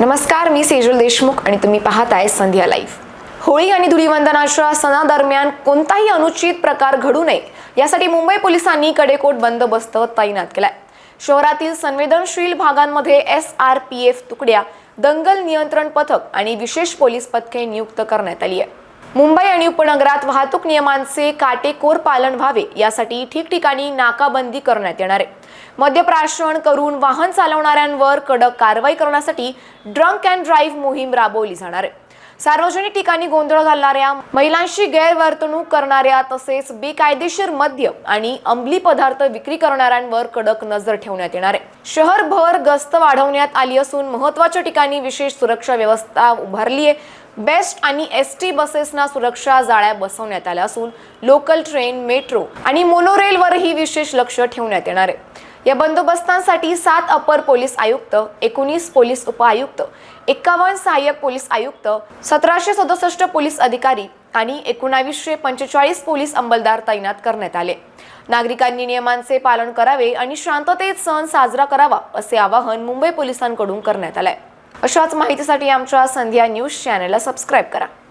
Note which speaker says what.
Speaker 1: नमस्कार मी सेजल देशमुख आणि तुम्ही पाहताय संध्या लाईव्ह. होळी आणि धुलीवंदनाच्या सणादरम्यान कोणताही अनुचित प्रकार घडू नये यासाठी मुंबई पोलिसांनी कडेकोट बंदोबस्त तैनात केलाय. शहरातील संवेदनशील भागांमध्ये एस आर पी एफ तुकड्या दंगल नियंत्रण पथक आणि विशेष पोलीस पथके नियुक्त करण्यात आली आहे. मुंबई आणि उपनगरात वाहतूक नियमांचे काटेकोर पालन व्हावे यासाठी ठिकठिकाणी नाकाबंदी करण्यात येणार आहे. मद्यप्राशन करून वाहन चालवणाऱ्यांवर कडक कारवाई करण्यासाठी ड्रंक अँड ड्राईव्ह मोहीम राबवली जाणार आहे. सार्वजनिक ठिकाणी गोंधळ घालणाऱ्या महिलांशी गैरवर्तणूक करणाऱ्या तसेच बेकायदेशीर मद्य आणि अंमली पदार्थ विक्री करणाऱ्यांवर कडक नजर ठेवण्यात येणार आहे. शहरभर गस्त वाढवण्यात आली असून महत्त्वाच्या ठिकाणी विशेष सुरक्षा व्यवस्था उभारली आहे बेस्ट आणि एस टी बसेसना सुरक्षा जाळ्या बसवण्यात आल्या असून लोकल ट्रेन मेट्रो आणि मोनोरेलवरही विशेष लक्ष ठेवण्यात येणार आहे. या बंदोबस्तांसाठी सात अपर पोलीस आयुक्त एकोणीस पोलीस उपआयुक्त एकावन्न सहाय्यक पोलीस आयुक्त सतराशे सदुसष्ट पोलीस अधिकारी आणि एकोणावीसशे पंचेचाळीस पोलीस अंमलदार तैनात करण्यात आले. नागरिकांनी नियमांचे पालन करावे आणि शांततेत सण साजरा करावा असे आवाहन मुंबई पोलिसांकडून करण्यात आलंय. अशाच माहितीसाठी आमच्या संध्या न्यूज चॅनलला सबस्क्राईब करा.